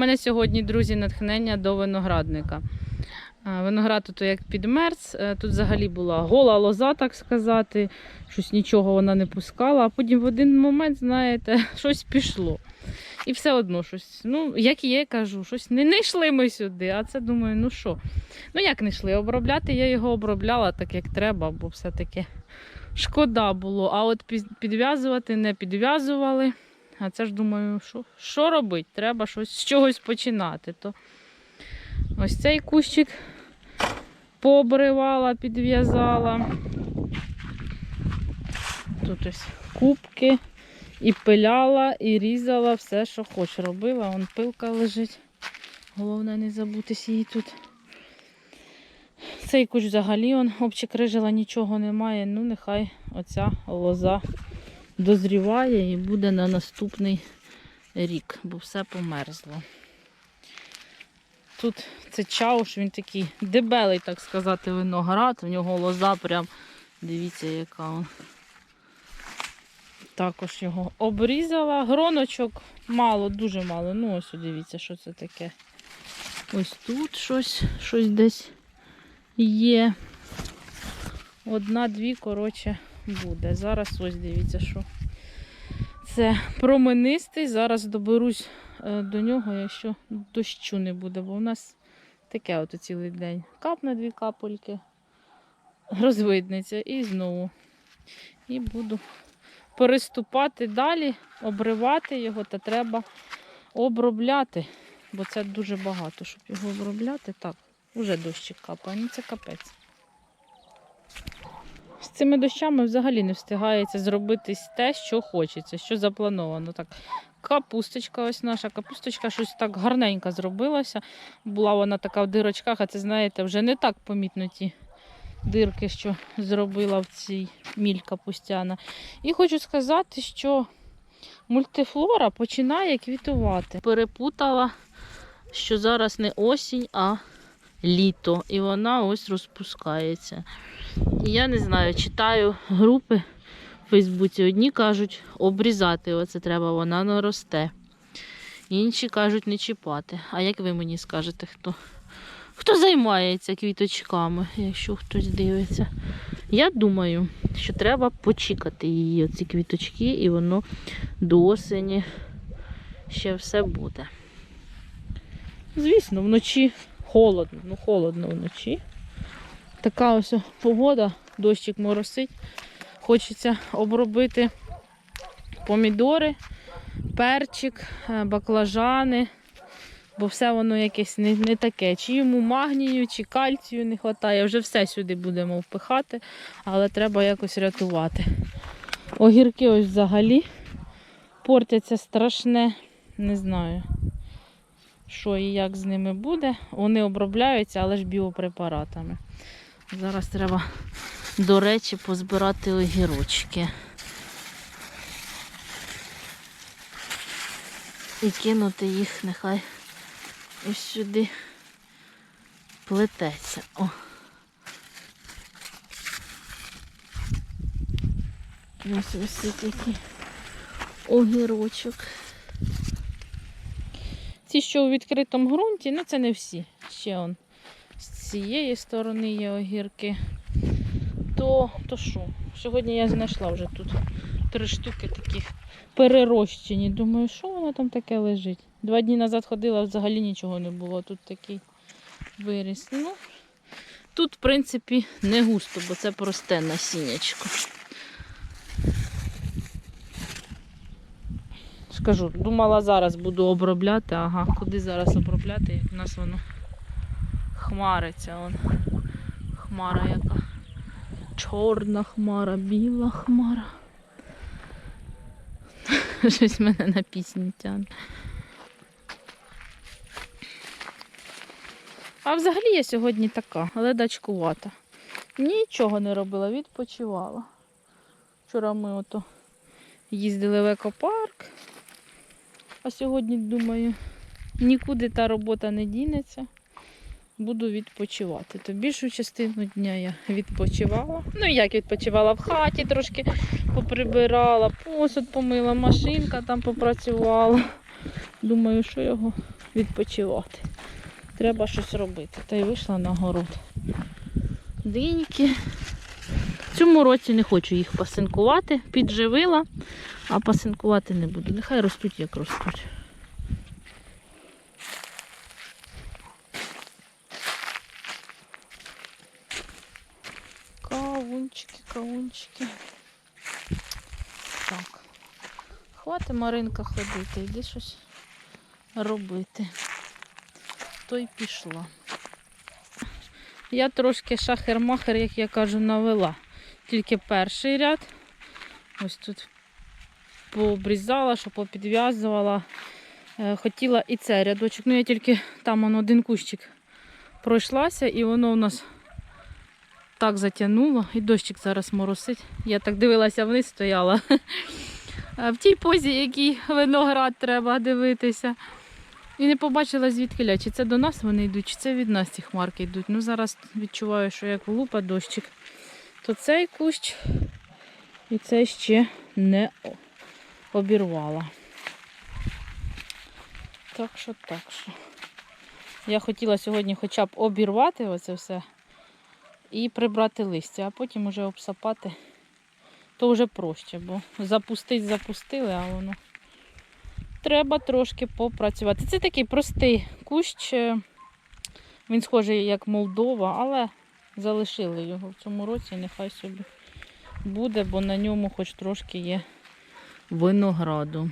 У мене сьогодні, друзі, натхнення до виноградника. Виноград тут як підмерз, е, тут взагалі була гола лоза, так сказати. Щось нічого вона не пускала, а потім в один момент, знаєте, щось пішло. І все одно щось. Ну, як є, кажу, щось не, не йшли ми сюди. А це думаю, ну що? Ну як не йшли? Обробляти я його обробляла так, як треба, бо все-таки шкода було. А от підв'язувати не підв'язували. А це ж думаю, що, що робити? Треба щось з чогось починати. То ось цей кущик пообривала, підв'язала. Тут ось кубки. І пиляла, і різала все, що хоч робила. Вон пилка лежить. Головне не забутись її тут. Цей кущ взагалі он обчекрижила, нічого немає. Ну, нехай оця лоза дозріває і буде на наступний рік, бо все померзло. Тут це чауш, він такий дебелий, так сказати, виноград. У нього лоза прям, дивіться, яка он. Також його обрізала. Гроночок мало, дуже мало. Ну, ось дивіться, що це таке. Ось тут щось, щось десь є. Одна-дві, коротше, буде. Зараз ось дивіться, що це променистий. Зараз доберусь е, до нього, якщо дощу не буде, бо у нас таке от цілий день. Капне дві капельки, розвиднеться і знову. І буду переступати далі, обривати його, та треба обробляти, бо це дуже багато, щоб його обробляти. Так, уже дощик капає, ну це капець. Цими дощами взагалі не встигається зробити те, що хочеться, що заплановано. Так, капусточка, ось наша капусточка щось так гарненько зробилася. Була вона така в дирочках, а це, знаєте, вже не так помітно ті дирки, що зробила в цій міль капустяна. І хочу сказати, що мультифлора починає квітувати. Перепутала, що зараз не осінь, а літо. І вона ось розпускається. І я не знаю, читаю групи в Фейсбуці. Одні кажуть, обрізати оце треба, вона не росте. Інші кажуть, не чіпати. А як ви мені скажете, хто? Хто займається квіточками, якщо хтось дивиться? Я думаю, що треба почекати її, оці квіточки, і воно до осені ще все буде. Звісно, вночі холодно, ну холодно вночі. Така ось погода, дощик моросить. Хочеться обробити помідори, перчик, е, баклажани бо все воно якесь не, не таке. Чи йому магнію, чи кальцію не вистачає. Вже все сюди будемо впихати, але треба якось рятувати. Огірки ось взагалі портяться страшне, не знаю, що і як з ними буде. Вони обробляються, але ж біопрепаратами. Зараз треба, до речі, позбирати огірочки. І кинути їх нехай ось сюди плететься. О. Ось висить який огірочок. Ці, що у відкритому ґрунті, ну це не всі. Ще он цієї сторони є огірки. То, то що? Сьогодні я знайшла вже тут три штуки таких перерощені. Думаю, що воно там таке лежить? Два дні назад ходила, взагалі нічого не було. Тут такий виріс. Ну, тут, в принципі, не густо, бо це просте насіннячко. Скажу, думала, зараз буду обробляти. Ага, куди зараз обробляти, як у нас воно хмариться. Вон. Хмара яка. Чорна хмара, біла хмара. Щось мене на пісні тягне. А взагалі я сьогодні така, але дачкувата. Нічого не робила, відпочивала. Вчора ми ото їздили в екопарк, а сьогодні, думаю, нікуди та робота не дінеться. Буду відпочивати. То більшу частину дня я відпочивала. Ну як відпочивала в хаті, трошки поприбирала, посуд помила, машинка там попрацювала. Думаю, що його відпочивати. Треба щось робити. Та й вийшла на город. Диньки. Цьому році не хочу їх пасинкувати, підживила, а пасинкувати не буду. Нехай ростуть, як ростуть. Кавунчики. Так. Хвати Маринка ходити, йди щось робити. То й пішла. Я трошки шахер-махер, як я кажу, навела. Тільки перший ряд. Ось тут пообрізала, що попідв'язувала. Е, Хотіла і цей рядочок. Ну я тільки там он, один кущик пройшлася, і воно у нас так затягнуло. І дощик зараз моросить. Я так дивилася вниз, стояла. В тій позі, який виноград треба дивитися. І не побачила звідки чи це до нас вони йдуть, чи це від нас ці хмарки йдуть. Ну зараз відчуваю, що як лупа дощик, то цей кущ і це ще не обірвала. Так що, так що. Я хотіла сьогодні хоча б обірвати оце все і прибрати листя, а потім уже обсапати. То вже проще, бо запустить запустили, а воно треба трошки попрацювати. Це такий простий кущ. е, Він схожий як Молдова, але залишили його в цьому році, нехай собі буде, бо на ньому хоч трошки є винограду.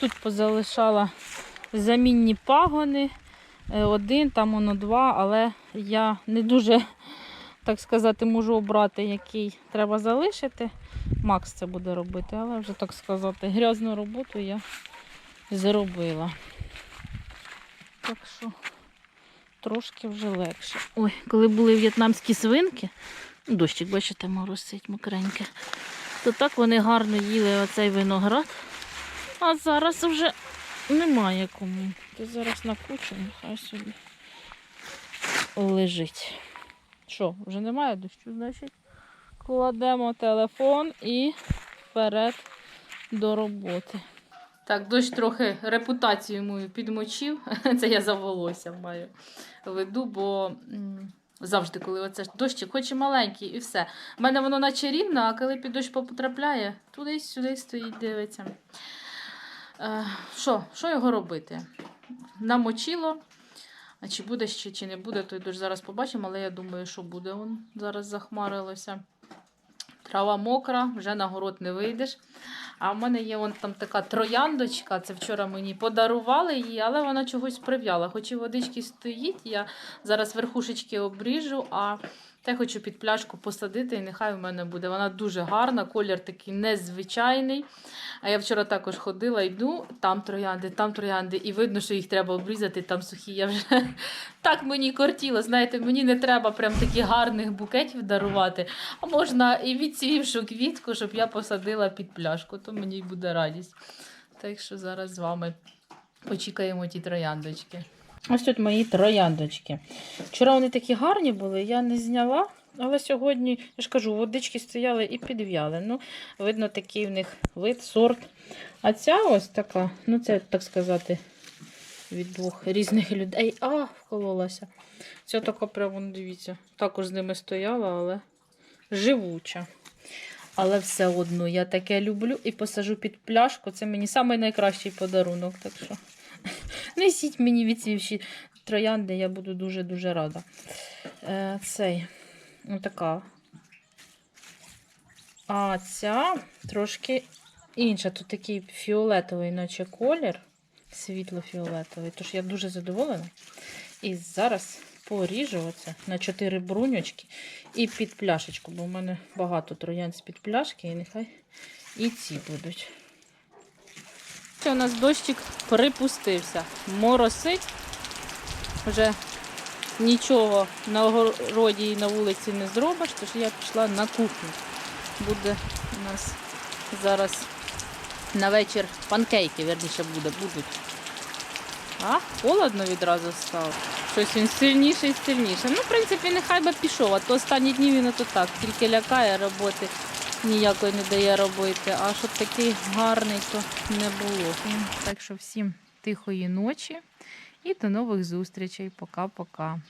Тут позалишала замінні пагони. Е, Один, там воно два, але я не дуже, так сказати, можу обрати, який треба залишити. Макс це буде робити, але вже так сказати, грязну роботу я зробила. Так що трошки вже легше. Ой, коли були в'єтнамські свинки, ну, дощик, бачите, моросить мокреньке, то так вони гарно їли оцей виноград. А зараз вже немає кому. То зараз накучу, нехай собі лежить. Що, вже немає дощу, значить? Кладемо телефон і вперед до роботи. Так, дощ трохи репутацію мою підмочив. Це я за волоссям маю веду, бо завжди, коли оце ж дощик, хоч і маленький, і все. У мене воно наче рівно, а коли під дощ потрапляє, туди-сюди стоїть, дивиться. Е, Що, що його робити? Намочило. А чи буде ще, чи не буде, то дуже зараз побачимо, але я думаю, що буде. Вон зараз захмарилося. Трава мокра, вже на город не вийдеш. А в мене є вон там така трояндочка. Це вчора мені подарували її, але вона чогось прив'яла. Хоч і водички стоїть, я зараз верхушечки обріжу, а те хочу під пляшку посадити, і нехай в мене буде. Вона дуже гарна, колір такий незвичайний. А я вчора також ходила, йду, там троянди, там троянди, і видно, що їх треба обрізати, там сухі. Я вже так мені кортіло. Знаєте, мені не треба прям таких гарних букетів дарувати. А можна і відцвівшу квітку, щоб я посадила під пляшку, то мені буде радість. Так що зараз з вами почекаємо ті трояндочки. Ось тут мої трояндочки. Вчора вони такі гарні були, я не зняла. Але сьогодні, я ж кажу, водички стояли і підв'яли. Ну, видно, такий в них вид, сорт. А ця ось така, ну це, так сказати, від двох різних людей. А, вкололася. Ця така прямо, дивіться, також з ними стояла, але живуча. Але все одно я таке люблю і посажу під пляшку. Це мені найкращий подарунок. Так що несіть мені відсівші троянди, я буду дуже-дуже рада. Е, цей, така. А ця трошки інша. Тут такий фіолетовий, наче колір, світло-фіолетовий. Тож я дуже задоволена. І зараз поріжу оце на 4 бруньочки і під пляшечку, бо в мене багато троян з під пляшки, і нехай і ці будуть. Це у нас дощик припустився. Моросить. Вже нічого на огороді і на вулиці не зробиш, тож я пішла на кухню. Буде у нас зараз на вечір панкейки, верніше буде, будуть. А, холодно відразу стало. Щось він сильніше і сильніше. Ну, в принципі, нехай би пішов, а то останні дні він ото так, тільки лякає роботи, ніякої не дає робити. А щоб такий гарний, то не було. Так що всім тихої ночі і до нових зустрічей. Пока-пока.